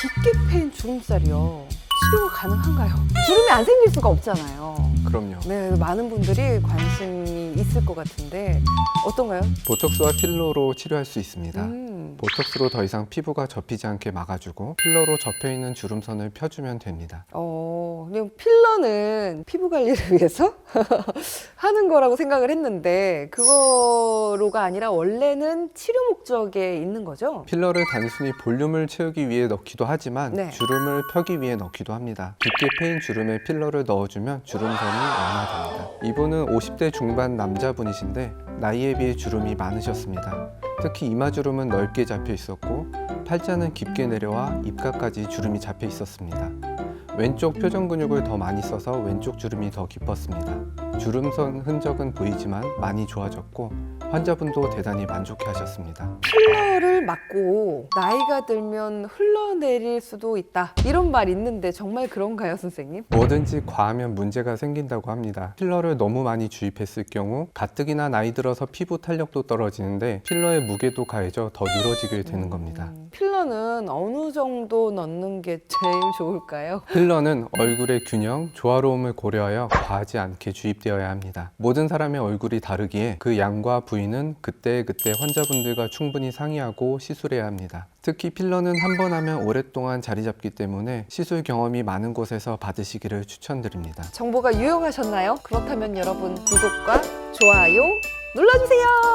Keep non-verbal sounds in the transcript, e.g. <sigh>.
깊게 패인 주름살이요. 치료가 가능한가요? 주름이 안 생길 수가 없잖아요. 그럼요. 네, 많은 분들이 관심이 있을 것 같은데 어떤가요? 보톡스와 필러로 치료할 수 있습니다. 음, 보톡스로 더 이상 피부가 접히지 않게 막아주고 필러로 접혀 있는 주름선을 펴주면 됩니다. 어, 근데 필러는 피부 관리를 <laughs> 위해서 하는 거라고 생각을 했는데 그거로가 아니라 원래는 치료 목적에 있는 거죠? 필러를 단순히 볼륨을 채우기 위해 넣기도 하지만 네. 주름을 펴기 위해 넣기도 합니다. 깊게 패인 주름에 필러를 넣어주면 주름선이 완화됩니다. 이분은 50대 중반 남자분이신데 나이에 비해 주름이 많으셨습니다. 특히 이마 주름은 넓게 잡혀 있었고 팔자는 깊게 내려와 입가까지 주름이 잡혀 있었습니다. 왼쪽 표정 근육을 더 많이 써서 왼쪽 주름이 더 깊었습니다. 주름선 흔적은 보이지만 많이 좋아졌고 환자분도 대단히 만족해 하셨습니다. 필러를 맞고 나이가 들면 흘러내릴 수도 있다 이런 말 있는데 정말 그런가요 선생님? 뭐든지 과하면 문제가 생긴다고 합니다. 필러를 너무 많이 주입했을 경우 가뜩이나 나이 들어서 피부 탄력도 떨어지는데 필러의 무게도 가해져 더 늘어지게 되는 겁니다. 음, 필러는 어느 정도 넣는 게 제일 좋을까요? 필러는 얼굴의 균형, 조화로움을 고려하여 과하지 않게 주입되어야 합니다. 모든 사람의 얼굴이 다르기에 그 양과 부위는 그때그때 환자분들과 충분히 상의하고 시술해야 합니다. 특히 필러는 한 번 하면 오랫동안 자리 잡기 때문에 시술 경험이 많은 곳에서 받으시기를 추천드립니다. 정보가 유용하셨나요? 그렇다면 여러분 구독과 좋아요 눌러주세요.